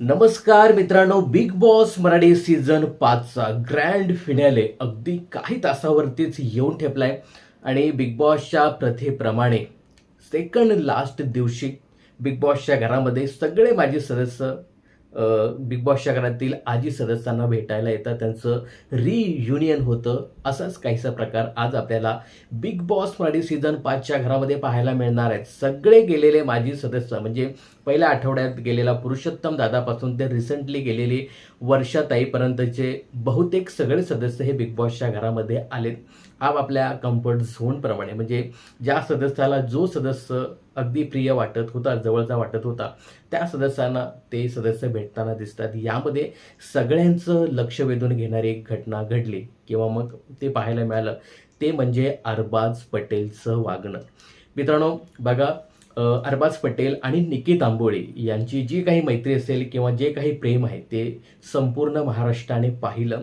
नमस्कार मित्रांनो big boss Marathi season पाचचा ग्रँड फिनॅले अगदी काही तासावरतीच येऊन ठेपलाय. आणि बिग बॉसच्या प्रथेप्रमाणे सेकंड लास्ट दिवशी बिग बॉसच्या घरामध्ये सगळे माझे सदस्य बिग बॉसच्या घरातील आजी सदस्यांना भेटायला येतात. त्यांचं रियुनियन होतं. असाच काहीसा प्रकार आज आपल्याला बिग बॉस मराठी सीझन पाचच्या घरामध्ये पाहायला मिळणार आहेत. सगळे गेलेले माजी सदस्य म्हणजे पहिल्या आठवड्यात गेलेला पुरुषोत्तम दादापासून ते रिसेंटली गेलेले वर्षाताईपर्यंतचे बहुतेक सगळे सदस्य हे बिग बॉसच्या घरामध्ये आलेत. आपापल्या कम्फर्ट झोनप्रमाणे म्हणजे ज्या सदस्याला जो सदस्य अगदी प्रिय वाटत होता जवळचा वाटत होता त्या सदस्यांना ते सदस्य भेटताना दिसतात. यामध्ये सगळ्यांचं लक्ष वेधून घेणारी एक घटना घडली किंवा मग ते पाहायला मिळालं. ते म्हणजे अरबाज पटेलचं वागणं. मित्रांनो बघा अरबाज पटेल आणि निकित आंबोळी यांची जी काही मैत्री असेल किंवा जे काही प्रेम आहे ते संपूर्ण महाराष्ट्राने पाहिलं.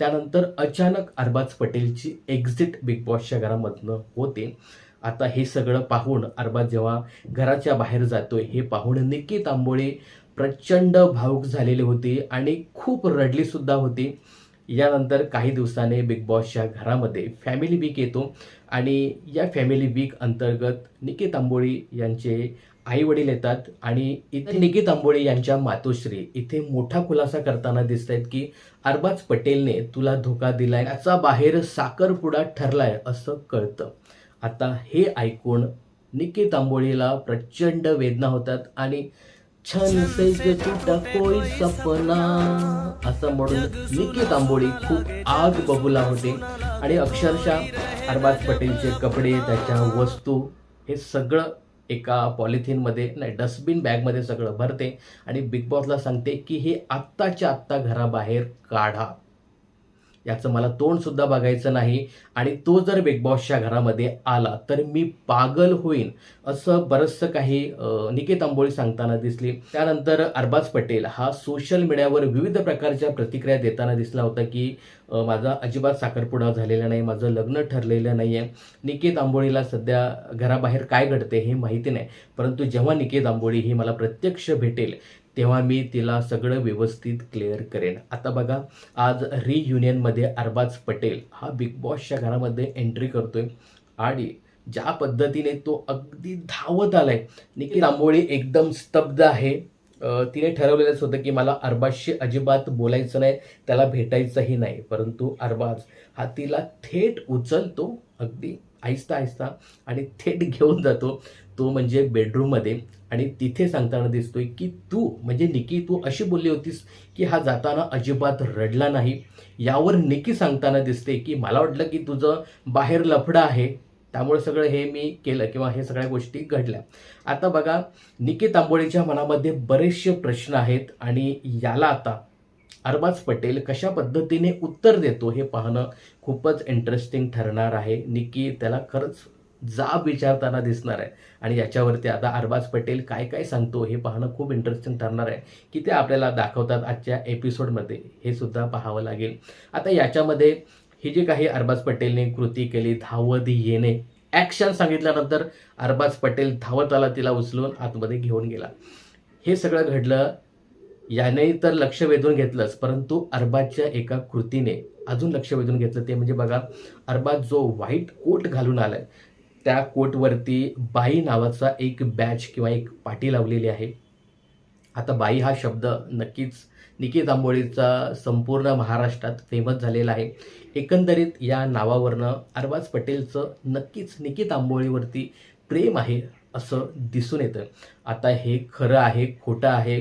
त्यानंतर अचानक अरबाज पटेलची एक्झिट बिग बॉसच्या घरामधनं होते. आता हे सगळं पाहून अरबाज जेव्हा घराच्या बाहेर जातोय हे पाहून निकी तांबोळी प्रचंड भावूक झालेली होती आणि खूप रडली सुद्धा होती. यानंतर काही दिवसाने बिग बॉसच्या घरामध्ये फॅमिली वीक येतो आणि या फॅमिली वीक अंतर्गत निकी तांबोळी यांचे आई वडील येतात आणि इथे निकी तांबोळी यांच्या मातोश्री इथे मोठा खुलासा करताना दिसत आहेत की अरबाज पटेलने तुला धोका दिलाय याचा बाहेर साखरपुडा ठरलाय असं कळतं. आता हे ऐकून निकी तांबोळीला प्रचंड वेदना होतात आणि छन कोई सपना असं म्हणून निकी तांबोळी खूप आग बबुला होते. आणि अक्षरशः अरबाज पटेलचे कपडे त्याच्या वस्तू हे सगळं एका पॉलिथिनमध्ये नाही डस्टबिन बॅगमध्ये सगळं भरते आणि बिग बॉसला सांगते की हे आत्ताच्या आत्ता घराबाहेर काढा. याचं मला तोंडसुद्धा बघायचं नाही. आणि तो जर बिग बॉसच्या घरामध्ये आला तर मी पागल होईन असं बरंचसं काही निकेत आंबोळी सांगताना दिसली. त्यानंतर अरबाज पटेल हा सोशल मीडियावर विविध प्रकारच्या प्रतिक्रिया देताना दिसला होता की माझा अजिबात साखरपुडा झालेला नाही माझं लग्न ठरलेलं नाही आहे निकेत आंबोळीला सध्या घराबाहेर काय घडते हे माहिती नाही. परंतु जेव्हा निकेत आंबोळी ही मला प्रत्यक्ष भेटेल तेव्हा मी तिला सगळं व्यवस्थित क्लिअर करेन. आता बघा आज रियुनियनमध्ये अरबाज पटेल हा बिग बॉसच्या घरामध्ये एंट्री करतोय आणि ज्या पद्धतीने तो अगदी धावत आलाय निखिल आंबोळी एकदम स्तब्ध आहे. तिने ठरवलेलंच होतं की मला अरबाजशी अजिबात बोलायचं नाही त्याला भेटायचंही नाही. परंतु अरबाज हा तिला थेट उचलतो अगदी आहिस्ता आहिस्ता आणि थेट घेऊन जातो. तो म्हणजे बेडरूममध्ये आणि तिथे सांगताना दिसतोय की तू म्हणजे निकी तू अशी बोलली होतीस की हा जाताना अजिबात रडला नाही. यावर निकी सांगताना दिसते की मला वाटलं की तुझं बाहेर लफडं आहे. त्यामुळे सगळं हे मी केलं किंवा हे सगळ्या गोष्टी घडल्या. आता बघा निकी तांबोळीच्या मनामध्ये बरेचसे प्रश्न आहेत आणि याला आता अरबाज पटेल कशा पद्धतीने उत्तर देतो हे पाहणं खूपच इंटरेस्टिंग ठरणार आहे. निकी त्याला खरंच जाब विचारताना दिसणार आहे. आणि याच्यावरती आता अरबाज पटेल काय काय सांगतो हे पाहणं खूप इंटरेस्टिंग ठरणार आहे. की ते आपल्याला दाखवतात आजच्या एपिसोडमध्ये हे सुद्धा पाहावं लागेल. आता याच्यामध्ये ही जी काही अरबाज पटेलने कृती केली धावत येणे ॲक्शन सांगितल्यानंतर अरबाज पटेल धावत आला तिला उचलून आतमध्ये घेऊन गेला. हे सगळं घडलं याने तर लक्ष वेधून घेतलंच परंतु अरबाजच्या एका कृतीने अजून लक्ष वेधून घेतलं. ते म्हणजे बघा अरबाज जो व्हाईट कोट घालून आलाय त्या कोटवरती बाई नावाचा एक बॅच किंवा एक पाटी लावलेली आहे. आता बाई हा शब्द नक्कीच निकी आंबोळीचा संपूर्ण महाराष्ट्रात फेमस झालेला आहे. एकंदरीत या नावावरनं अरबाज पटेलचं नक्कीच निकी आंबोळीवरती प्रेम आहे असं दिसून येतं. आता हे खरं आहे खोटं आहे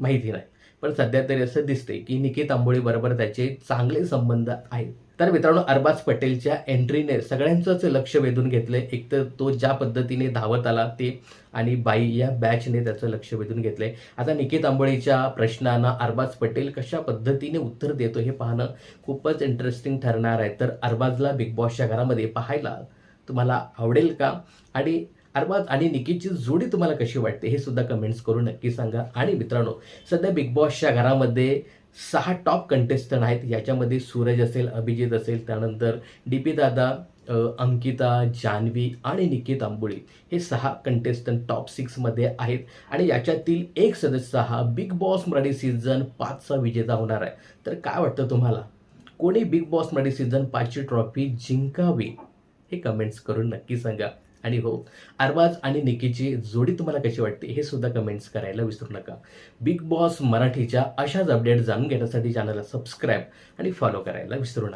माहिती नाही. पण सध्या तरी असं दिसते की निकी आंबोळीबरोबर त्याचे चांगले संबंध आहेत. तर मित्रांनो अरबाज पटेलच्या एंट्रीने सगळ्यांचंच लक्ष वेधून घेतलंय. एक तर तो ज्या पद्धतीने धावत आला ते आणि बाई या बॅचने त्याचं लक्ष वेधून घेतलंय. आता निकी तांबोळीच्या प्रश्नांना अरबाज पटेल कशा पद्धतीने उत्तर देतो हे पाहणं खूपच इंटरेस्टिंग ठरणार आहे. तर अरबाजला बिग बॉसच्या घरामध्ये पाहायला तुम्हाला आवडेल का? आणि अरबाज आणि निकीची जोडी तुम्हाला कशी वाटते हे सुद्धा कमेंट्स करून नक्की सांगा. आणि मित्रांनो सध्या बिग बॉसच्या घरामध्ये सहा टॉप कंटेस्टंट आहेत. याच्यामध्ये सूरज असेल अभिजित असेल त्यानंतर डी पी दादा अंकिता जान्हवी आणि निकेत आंबोळी. हे सहा कंटेस्टंट टॉप सिक्समध्ये आहेत. आणि याच्यातील एक सदस्य हा बिग बॉस मराठी सीझन पाचचा विजेता होणार आहे. तर काय वाटतं तुम्हाला? कोणी बिग बॉस मराठी सीझन पाचची ट्रॉफी जिंकावी? हे कमेंट्स करून नक्की सांगा. आणि हो अरबाज आणि निकीची जोडी तुम्हाला कशी वाटते हे सुद्धा कमेंट्स करायला विसरू नका. बिग बॉस मराठीच्या अशाच अपडेट जाणून घेण्यासाठी चॅनलला सबस्क्राईब आणि फॉलो करायला विसरू नका.